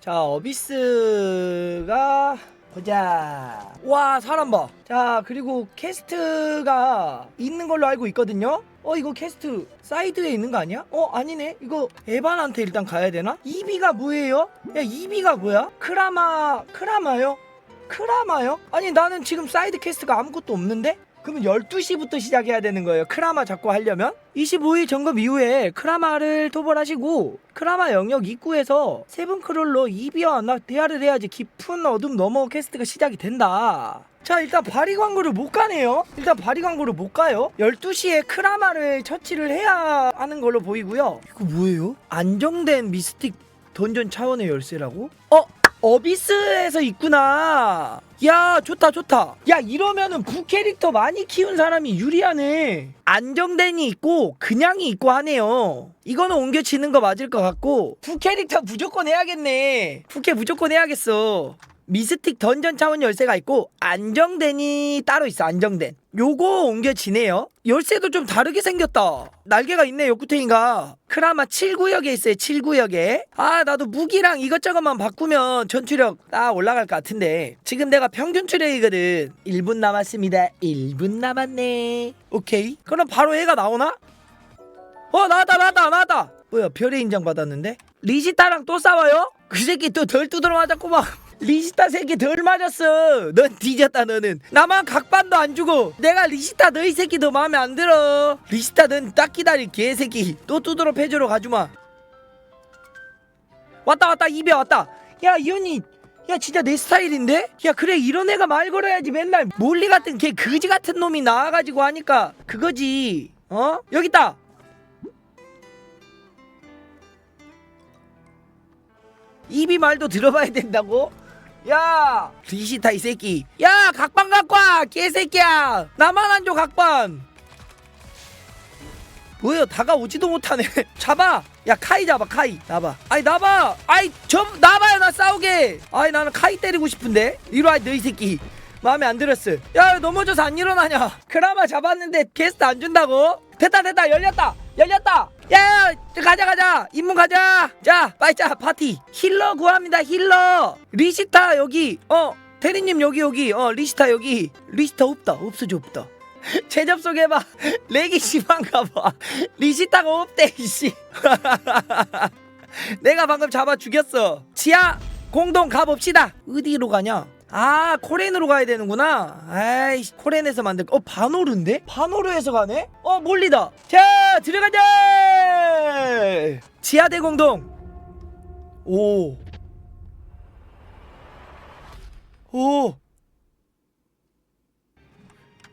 자 어비스가 보자 와 사람 봐자 그리고 캐스트가 있는 걸로 알고 있거든요 어 이거 캐스트 사이드에 있는 거 아니야? 어 아니네 이거 에반한테 일단 가야 되나? 이비가 뭐예요? 야 이비가 뭐야? 크라마 크라마요? 크라마요? 아니 나는 지금 사이드 캐스트가 아무것도 없는데? 그러면 12시부터 시작해야 되는 거예요. 크라마 잡고 하려면 25일 점검 이후에 크라마를 토벌하시고 크라마 영역 입구에서 세븐 크롤로 이비와 나 대화를 해야지 깊은 어둠 너머 퀘스트가 시작이 된다. 자 일단 바리 광고를 못 가네요. 일단 바리 광고를 못 가요. 12시에 크라마를 처치를 해야 하는 걸로 보이고요. 이거 뭐예요? 안정된 미스틱 던전 차원의 열쇠라고? 어? 어비스에서 있구나. 야, 좋다, 좋다. 야, 이러면은 부 캐릭터 많이 키운 사람이 유리하네. 안정된이 있고, 그냥이 있고 하네요. 이거는 옮겨치는 거 맞을 것 같고, 부 캐릭터 무조건 해야겠네. 부캐 무조건 해야겠어. 미스틱 던전 차원 열쇠가 있고 안정된이 따로 있어 안정된. 요거 옮겨 지네요. 열쇠도 좀 다르게 생겼다. 날개가 있네 요구탱이가. 크라마 7구역에 있어요 7구역에. 아 나도 무기랑 이것저것만 바꾸면 전투력 딱 올라갈 것 같은데. 지금 내가 평균 추력이거든. 1분 남았습니다. 1분 남았네. 오케이. 그럼 바로 얘가 나오나? 어 나왔다 나왔다 나왔다. 뭐야 별의 인정 받았는데? 리지타랑 또 싸워요? 그 새끼 또 덜 두드러 맞았고 막 리시타 새끼 덜 맞았어. 넌 뒤졌다 너는. 나만 각반도 안 주고 내가 리시타 너희 새끼 너 마음에 안 들어. 리시타 넌 딱 기다릴 개새끼. 또 두드러 패주러 가주마. 왔다 왔다. 입에 왔다. 야 이현이 야 진짜 내 스타일인데? 야 그래 이런 애가 말 걸어야지. 맨날 몰리 같은 걔 그지 같은 놈이 나와가지고 하니까 그거지. 어? 여기 있다. 입이 말도 들어봐야 된다고? 야! 리시타 이 새끼. 야 각반 갖고 와 개새끼야. 나만 안 줘 각반. 뭐야 다가오지도 못하네. 잡아. 야 카이 잡아 카이. 나봐. 아이 나봐. 아이 저 나봐요 나 싸우게. 아이 나는 카이 때리고 싶은데? 이리 와 너이 새끼. 마음에 안 들었어. 야 넘어져서 안 일어나냐? 크라마 잡았는데 게스트 안 준다고 됐다 됐다 열렸다 열렸다. 야 가자 가자. 임무 가자. 자 빨리 자 파티. 힐러 구합니다 힐러. 리시타 여기 어 대리님 여기 여기. 어 리시타 여기. 리시타 없다 없어져 없다. 재접속 해봐. 렉이 심한가 봐. 리시타가 없대 이씨. 내가 방금 잡아 죽였어. 지하 공동 가봅시다. 어디로 가냐 아 코렌으로 가야 되는구나 아이씨 코렌에서 만들 어 바노르인데 바노르에서 가네 어 몰리다 자 들어가자 지하대 공동 오 오.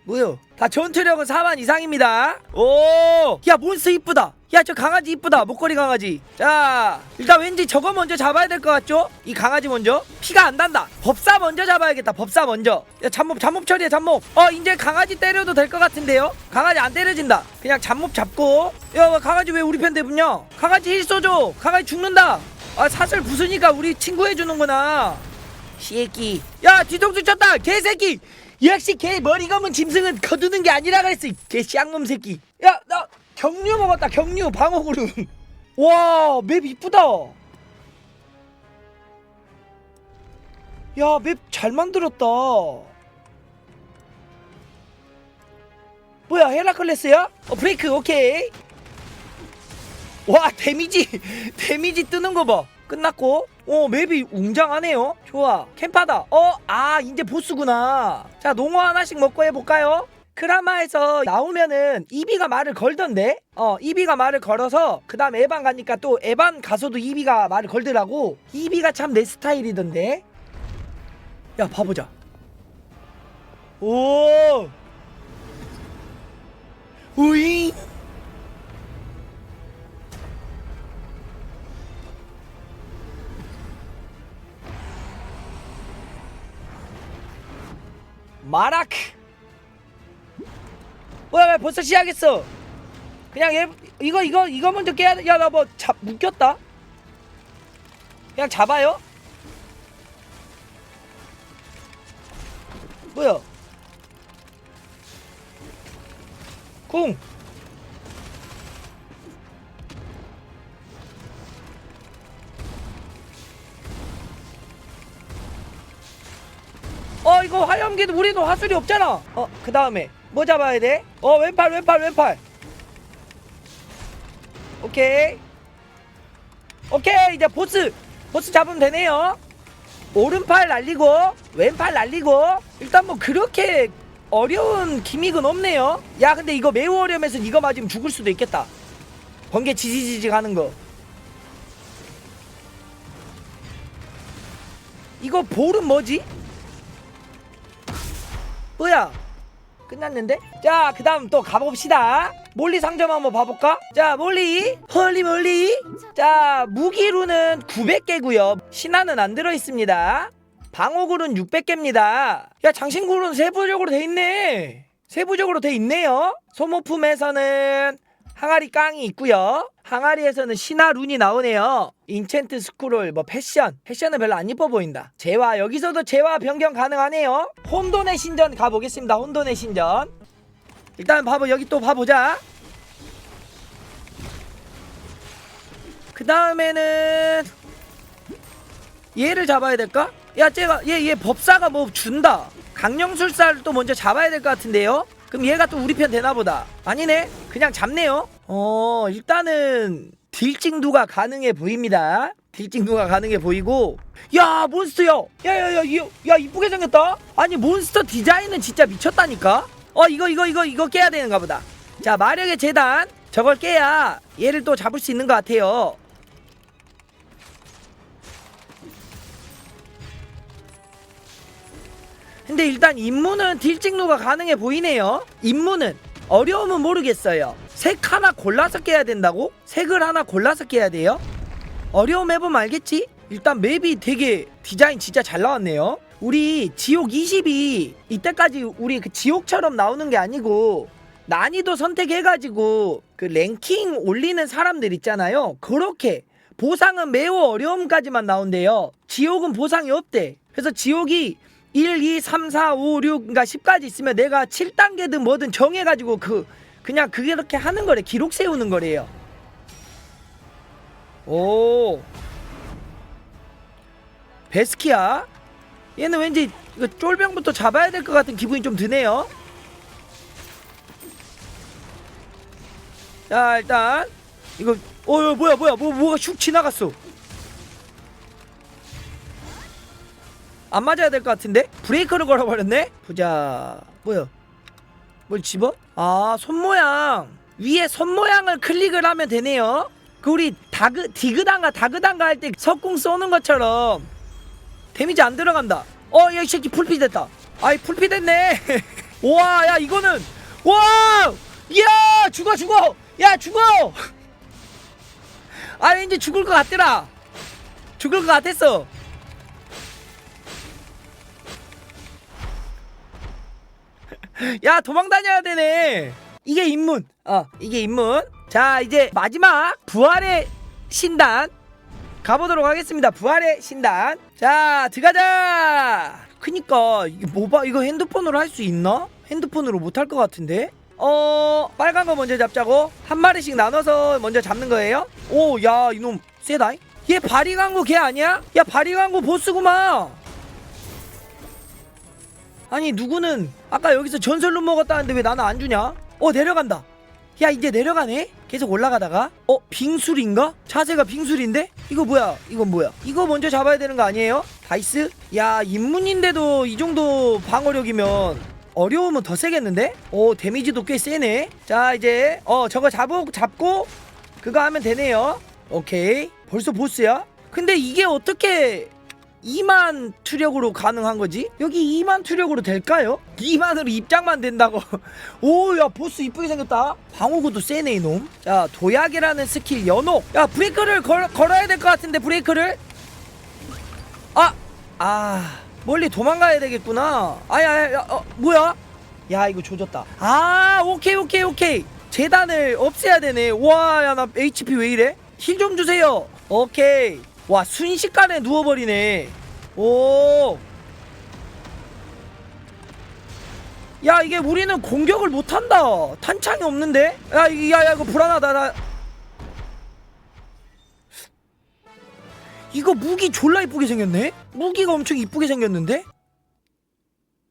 뭐요? 다 전투력은 4만 이상입니다. 오! 야, 몬스터 이쁘다. 야, 저 강아지 이쁘다. 목걸이 강아지. 자, 일단 왠지 저거 먼저 잡아야 될 것 같죠? 이 강아지 먼저. 피가 안 난다. 법사 먼저 잡아야겠다. 법사 먼저. 야, 잡몹, 잡몹 처리해, 잡몹. 어, 이제 강아지 때려도 될 것 같은데요? 강아지 안 때려진다. 그냥 잡몹 잡고. 야, 뭐 강아지 왜 우리 편 대분요? 강아지 힐 쏘줘. 강아지 죽는다. 아, 사슬 부수니까 우리 친구 해주는구나. 새끼. 야, 뒤통수 쳤다. 개새끼. 역시 개 머리 검은 짐승은 거두는 게 아니라 그랬어. 개 쌍놈 새끼. 야, 나 경류 먹었다. 경류 방어구름. 와, 맵 이쁘다. 야, 맵 잘 만들었다. 뭐야, 헤라클레스야? 어, 브레이크 오케이. 와, 데미지 데미지 뜨는 거 봐. 끝났고 어 맵이 웅장하네요 좋아 캠파다 어 아 이제 보스구나 자 농어 하나씩 먹고 해볼까요 크라마에서 나오면은 이비가 말을 걸던데? 어 이비가 말을 걸어서 그 다음 에반 가니까 또 에반 가서도 이비가 말을 걸더라고. 이비가 참 내 스타일이던데? 야 봐보자. 오! 우잉 마라크 뭐야 벌써 시작했어? 그냥 얘 이거 이거 이거 먼저 깨야 야나 뭐 묶였다. 그냥 잡아요? 뭐야? 쿵. 어, 이거 화염기도 우리도 화술이 없잖아. 어, 그 다음에. 뭐 잡아야 돼? 어 왼팔 왼팔 왼팔. 오케이. 오케이 이제 보스. 보스 잡으면 되네요. 오른팔 날리고 왼팔 날리고. 일단 뭐 그렇게 어려운 기믹은 없네요. 야 근데 이거 매우 어려우면서 이거 맞으면 죽을 수도 있겠다. 번개 지지지직 하는 거. 이거 볼은 뭐지? 뭐야? 끝났는데? 자, 그 다음 또 가봅시다. 몰리 상점 한번 봐볼까? 자, 몰리. 헐리 몰리. 자, 무기로는 900개고요 신화는 안 들어있습니다. 방어굴은 600개입니다. 야, 장신굴은 세부적으로 돼 있네. 세부적으로 돼 있네요. 소모품에서는 항아리 깡이 있고요. 항아리에서는 신화 룬이 나오네요. 인챈트 스크롤, 뭐 패션. 패션은 별로 안 이뻐 보인다. 재화, 여기서도 재화 변경 가능하네요. 혼돈의 신전 가보겠습니다. 혼돈의 신전. 일단 봐보 여기 또 봐보자. 그 다음에는 얘를 잡아야 될까? 야, 쟤가 얘 얘 법사가 뭐 준다. 강령술사를 또 먼저 잡아야 될 것 같은데요. 그럼 얘가 또 우리 편 되나 보다. 아니네. 그냥 잡네요. 어, 일단은 딜찍누가 가능해 보입니다. 딜찍누가 가능해 보이고 야, 몬스터야. 야, 야, 야, 이, 야, 이쁘게 생겼다. 아니, 몬스터 디자인은 진짜 미쳤다니까. 어, 이거 이거 이거 이거 깨야 되는가 보다. 자, 마력의 재단. 저걸 깨야 얘를 또 잡을 수 있는 것 같아요. 근데 일단 임무는 딜찍누가 가능해 보이네요. 임무는 어려움은 모르겠어요. 색 하나 골라서 깨야 된다고? 색을 하나 골라서 깨야 돼요? 어려움 해보면 알겠지? 일단 맵이 되게 디자인 진짜 잘 나왔네요. 우리 지옥 20이 이때까지 우리 그 지옥처럼 나오는 게 아니고 난이도 선택해가지고 그 랭킹 올리는 사람들 있잖아요. 그렇게 보상은 매우 어려움까지만 나온대요. 지옥은 보상이 없대. 그래서 지옥이 1, 2, 3, 4, 5, 6, 그러니까 10까지 있으면 내가 7단계든 뭐든 정해가지고 그 그냥 그게 이렇게 하는 거래. 기록 세우는 거래요. 오. 베스키야? 얘는 왠지 쫄병부터 잡아야 될 것 같은 기분이 좀 드네요. 자 일단 이거 어 야, 뭐야 뭐야 뭐 뭐가 슉 지나갔어. 안 맞아야 될 것 같은데 브레이크를 걸어버렸네. 보자 뭐야 뭘 집어? 아 손 모양 위에 손 모양을 클릭을 하면 되네요. 그 우리 다그 디그단가 다그단가 할 때 석궁 쏘는 것처럼 데미지 안 들어간다. 어, 야, 이 새끼 풀피 됐다. 아이, 풀피 됐네. 와, 야, 이거는, 와! 야, 죽어, 죽어! 야, 죽어! 아, 왠지 죽을 것 같더라. 죽을 것 같았어. 야, 도망 다녀야 되네. 이게 입문. 어, 이게 입문. 자, 이제 마지막 부활의 신단 가보도록 하겠습니다. 부활의 신단. 자, 들어가자. 그니까 이게 뭐봐 이거 핸드폰으로 할 수 있나? 핸드폰으로 못 할 것 같은데. 어, 빨간 거 먼저 잡자고 한 마리씩 나눠서 먼저 잡는 거예요. 오, 야 이놈 세다. 얘 바리광고 걔 아니야? 야 바리광고 보스구만. 아니 누구는 아까 여기서 전설로 먹었다는데 왜 나는 안 주냐? 어 내려간다. 야 이제 내려가네? 계속 올라가다가 어 빙술인가? 자세가 빙술인데? 이거 뭐야? 이건 뭐야? 이거 먼저 잡아야 되는 거 아니에요? 다이스? 야 입문인데도 이 정도 방어력이면 어려우면 더 세겠는데? 오 데미지도 꽤 세네 자 이제 어 저거 잡고 잡고 그거 하면 되네요 오케이 벌써 보스야? 근데 이게 어떻게 2만 투력으로 가능한 거지? 여기 2만 투력으로 될까요? 2만으로 입장만 된다고. 오, 야, 보스 이쁘게 생겼다. 방어구도 세네, 이놈. 자, 도약이라는 스킬 연옥. 야, 브레이크를 걸, 걸어야 될 것 같은데, 브레이크를? 아, 아, 멀리 도망가야 되겠구나. 아야, 야, 어, 뭐야? 야, 이거 조졌다. 아, 오케이, 오케이, 오케이. 재단을 없애야 되네. 와, 야, 나 HP 왜 이래? 힐 좀 주세요. 오케이. 와 순식간에 누워버리네. 오. 야 이게 우리는 공격을 못한다. 탄창이 없는데? 야 이- 야, 야 이거 불안하다. 나. 이거 무기 졸라 이쁘게 생겼네? 무기가 엄청 이쁘게 생겼는데?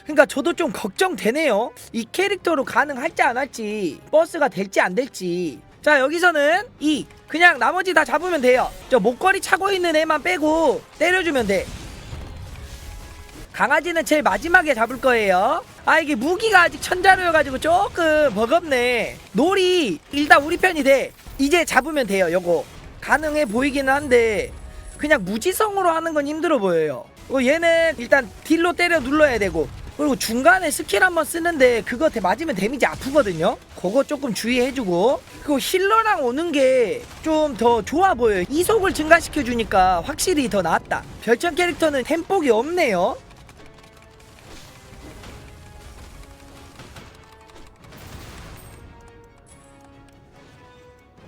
그러니까 저도 좀 걱정되네요. 이 캐릭터로 가능할지 안 할지, 버스가 될지 안 될지. 자, 여기서는 이 그냥 나머지 다 잡으면 돼요. 저 목걸이 차고 있는 애만 빼고 때려주면 돼. 강아지는 제일 마지막에 잡을 거예요. 아 이게 무기가 아직 천자로여가지고 조금 버겁네. 놀이 일단 우리 편이 돼. 이제 잡으면 돼요. 요거 가능해 보이기는 한데 그냥 무지성으로 하는 건 힘들어 보여요. 어, 얘는 일단 딜로 때려 눌러야 되고 그리고 중간에 스킬 한번 쓰는데 그거 대- 맞으면 데미지 아프거든요. 그거 조금 주의해주고 그리고 힐러랑 오는 게 좀 더 좋아 보여요. 이속을 증가시켜 주니까 확실히 더 낫다. 별천 캐릭터는 템폭이 없네요.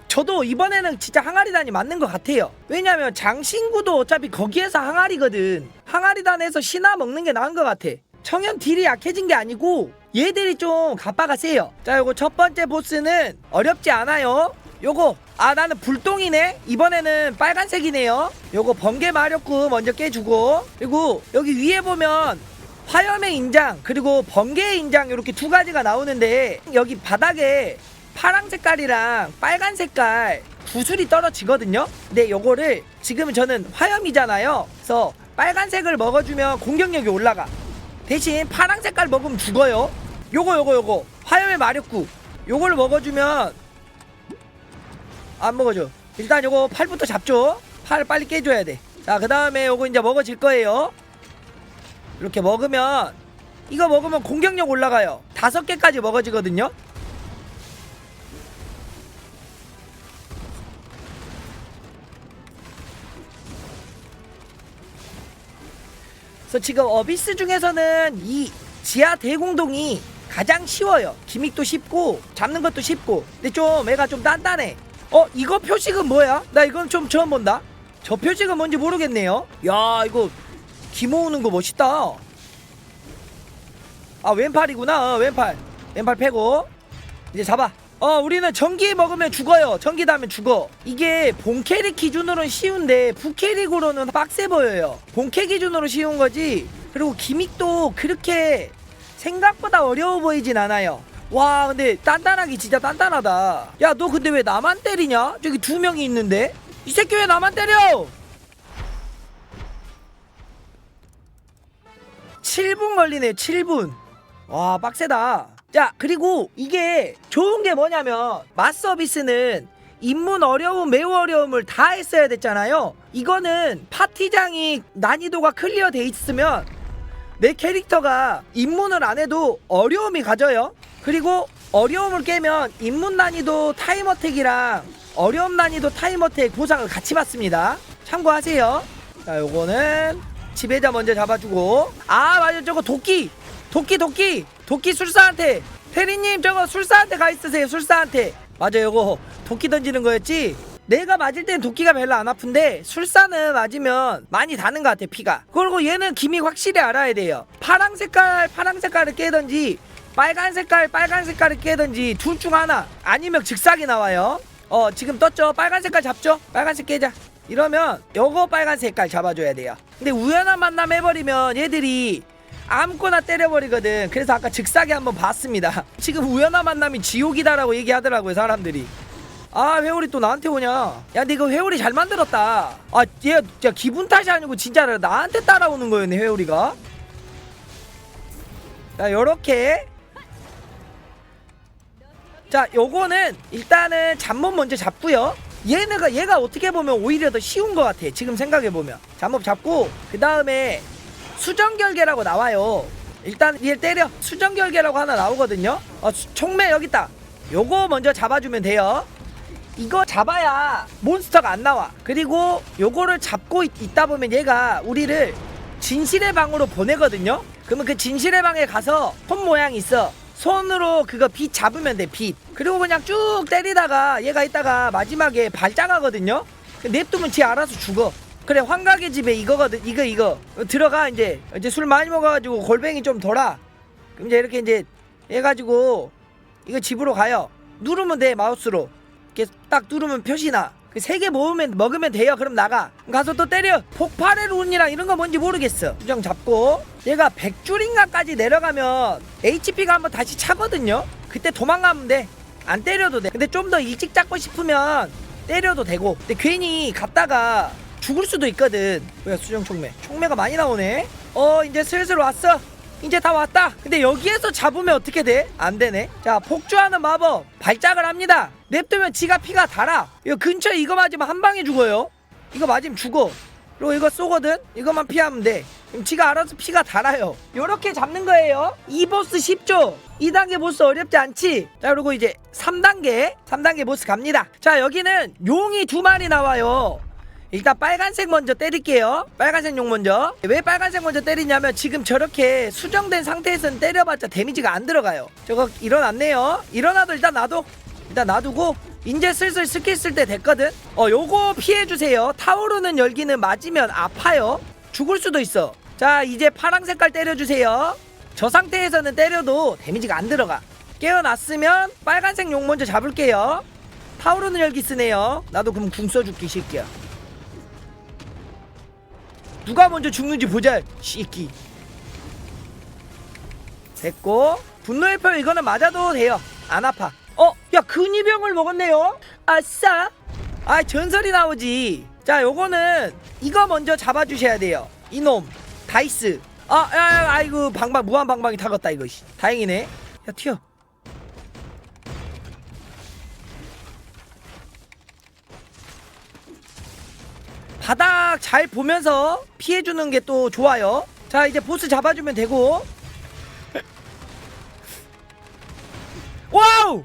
저도 이번에는 진짜 항아리단이 맞는 것 같아요. 왜냐면 장신구도 어차피 거기에서 항아리거든. 항아리단에서 신화 먹는 게 나은 것 같아. 청현 딜이 약해진 게 아니고 얘들이 좀 가빠가 세요. 자, 요거 첫 번째 보스는 어렵지 않아요. 요거 아 나는 불똥이네. 이번에는 빨간색이네요. 요거 번개 마력구 먼저 깨주고 그리고 여기 위에 보면 화염의 인장 그리고 번개의 인장 이렇게 두 가지가 나오는데 여기 바닥에 파랑 색깔이랑 빨간 색깔 구슬이 떨어지거든요. 근데 요거를 지금 저는 화염이잖아요. 그래서 빨간색을 먹어주면 공격력이 올라가. 대신 파랑 색깔 먹으면 죽어요. 요거 요거 요거 화염의 마력구 요걸 먹어주면 안 먹어줘. 일단 요거 팔부터 잡죠. 팔 빨리 깨줘야 돼. 자, 그 다음에 요거 이제 먹어질 거예요. 이렇게 먹으면 이거 먹으면 공격력 올라가요. 다섯 개까지 먹어지거든요. 그래서 지금 어비스 중에서는 이 지하 대공동이 가장 쉬워요. 기믹도 쉽고 잡는 것도 쉽고. 근데 좀 애가 좀 단단해. 어 이거 표식은 뭐야? 나 이건 좀 처음 본다. 저 표식은 뭔지 모르겠네요. 야 이거 기 모으는 거 멋있다. 아 왼팔이구나. 어, 왼팔. 왼팔 패고 이제 잡아. 어 우리는 전기 먹으면 죽어요. 전기 닿으면 죽어. 이게 본캐릭 기준으로는 쉬운데 부캐릭으로는 빡세 보여요. 본캐 기준으로 쉬운 거지. 그리고 기믹도 그렇게 생각보다 어려워 보이진 않아요. 와 근데 단단하기 진짜 단단하다. 야 너 근데 왜 나만 때리냐? 저기 두 명이 있는데 이 새끼 왜 나만 때려? 7분 걸리네 7분 와 빡세다 자 그리고 이게 좋은 게 뭐냐면 맛 서비스는 입문 어려움 매우 어려움을 다 했어야 됐잖아요. 이거는 파티장이 난이도가 클리어 돼 있으면 내 캐릭터가 입문을 안 해도 어려움이 가져요. 그리고 어려움을 깨면 입문 난이도 타임어택이랑 어려움 난이도 타임어택 보상을 같이 받습니다. 참고하세요. 자 요거는 지배자 먼저 잡아주고. 아 맞아. 저거 도끼. 도끼 도끼 도끼 술사한테. 테리님 저거 술사한테 가 있으세요 술사한테. 맞아 요거 도끼 던지는 거였지? 내가 맞을 땐 도끼가 별로 안 아픈데 술사는 맞으면 많이 다는 것 같아 피가. 그리고 얘는 기믹 확실히 알아야 돼요. 파랑 색깔 파랑 색깔을 깨든지 빨간 색깔 빨간 색깔을 깨든지 둘 중 하나 아니면 즉사기 나와요. 어 지금 떴죠? 빨간 색깔 잡죠? 빨간색 깨자. 이러면 요거 빨간 색깔 잡아줘야 돼요. 근데 우연한 만남 해버리면 얘들이 아무거나 때려버리거든. 그래서 아까 즉사기 한번 봤습니다. 지금 우연한 만남이 지옥이다라고 얘기하더라고요 사람들이. 아 회오리 또 나한테 오냐? 야 근데 이거 회오리 잘 만들었다. 아얘 진짜 기분 탓이 아니고 진짜 나한테 따라오는 거였네 회오리가. 자 요렇게. 자 요거는 일단은 잡몹 먼저 잡고요. 얘네가 얘가 어떻게 보면 오히려 더 쉬운 것 같아 지금 생각해 보면. 잡몹 잡고 그 다음에 수정결계라고 나와요. 일단 얘 때려. 수정결계라고 하나 나오거든요. 어 수- 총매 여기 있다. 요거 먼저 잡아주면 돼요. 이거 잡아야 몬스터가 안 나와. 그리고 요거를 잡고 있, 있다 보면 얘가 우리를 진실의 방으로 보내거든요. 그러면 그 진실의 방에 가서 손 모양 있어. 손으로 그거 빛 잡으면 돼빛 그리고 그냥 쭉 때리다가 얘가 있다가 마지막에 발장하거든요. 냅두면 지 알아서 죽어 그래 환각의 집에 이거거든 이거 이거. 들어가 이제. 이제 술 많이 먹어가지고 골뱅이 좀 돌아 그럼 이제 이렇게 이제 해가지고 이거 집으로 가요. 누르면 돼 마우스로. 이렇게 딱 누르면 표시나. 세 개 모으면 먹으면 돼요. 그럼 나가. 가서 또 때려. 폭발의 룬이랑 이런 거 뭔지 모르겠어. 수정 잡고. 얘가 100줄인가까지 내려가면 HP가 한번 다시 차거든요. 그때 도망가면 돼 안 때려도 돼. 근데 좀 더 일찍 잡고 싶으면 때려도 되고. 근데 괜히 갔다가 죽을 수도 있거든. 뭐야 수정 총매. 총매가 많이 나오네. 어 이제 슬슬 왔어. 이제 다 왔다. 근데 여기에서 잡으면 어떻게 돼? 안 되네. 자 폭주하는 마법. 발작을 합니다. 냅두면 지가 피가 달아. 이거 근처에 이거 맞으면 한 방에 죽어요. 이거 맞으면 죽어. 그리고 이거 쏘거든? 이것만 피하면 돼. 그럼 지가 알아서 피가 달아요. 요렇게 잡는 거예요. 이 보스 쉽죠 2단계 보스 어렵지 않지? 자 그리고 이제 3단계. 3단계 보스 갑니다. 자 여기는 용이 두 마리 나와요 일단 빨간색 먼저 때릴게요. 빨간색 용 먼저. 왜 빨간색 먼저 때리냐면 지금 저렇게 수정된 상태에서는 때려봤자 데미지가 안 들어가요. 저거 일어났네요. 일어나도 일단 놔둬. 일단 놔두고 이제 슬슬 스킬 쓸 때 됐거든. 어 요거 피해주세요. 타오르는 열기는 맞으면 아파요. 죽을 수도 있어. 자 이제 파랑 색깔 때려주세요. 저 상태에서는 때려도 데미지가 안 들어가. 깨어났으면 빨간색 용 먼저 잡을게요. 타오르는 열기 쓰네요. 나도 그럼 궁 써줄게 이 새끼야 누가 먼저 죽는지 보자 씨끼 됐고 분노의 표 이거는 맞아도 돼요 안 아파 어? 야 근위병을 먹었네요 아싸 아 전설이 나오지 자 요거는 이거 먼저 잡아주셔야 돼요 이놈 다이스 아, 야, 야, 아이고, 방방, 무한 방방이 타겠다, 이거, 씨. 다행이네. 야, 튀어. 바닥 잘 보면서 피해주는 게 또 좋아요. 자, 이제 보스 잡아주면 되고. 와우!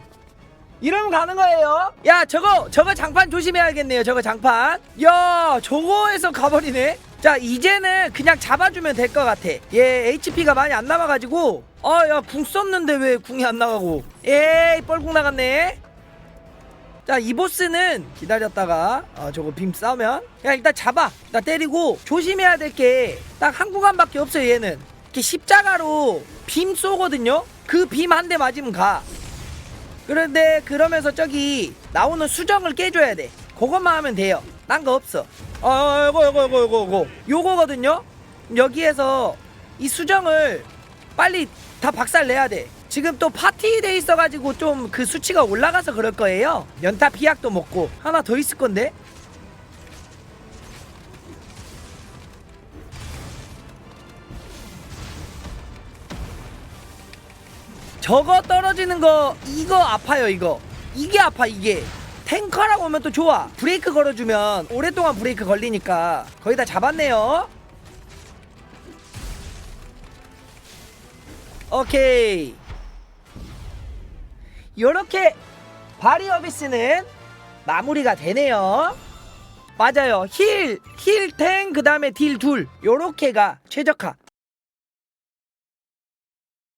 이러면 가는 거예요. 야, 저거, 저거 장판 조심해야겠네요. 저거 장판. 야, 저거에서 가버리네. 자, 이제는 그냥 잡아주면 될 것 같아. 얘 HP가 많이 안 남아가지고. 아, 야, 궁 썼는데 왜 궁이 안 나가고. 에이, 뻘궁 나갔네. 자, 이 보스는 기다렸다가 어, 저거 빔 싸우면 야 일단 잡아. 나 때리고 조심해야 될 게 딱 한 구간밖에 없어요. 얘는 이렇게 십자가로 빔 쏘거든요. 그 빔 한 대 맞으면 가. 그런데 그러면서 저기 나오는 수정을 깨줘야 돼. 그것만 하면 돼요. 딴 거 없어. 어, 이거 이거 이거 이거 이거 요거거든요. 여기에서 이 수정을 빨리 다 박살 내야 돼. 지금 또 파티 돼 있어가지고 좀 그 수치가 올라가서 그럴 거예요. 연타 피약도 먹고. 하나 더 있을 건데. 저거 떨어지는 거 이거 아파요 이거. 이게 아파 이게. 탱커라고 하면 또 좋아. 브레이크 걸어주면 오랫동안 브레이크 걸리니까 거의 다 잡았네요. 오케이 요렇게 바리어비스는 마무리가 되네요. 맞아요. 힐, 힐, 탱, 그 다음에 딜 둘. 요렇게가 최적화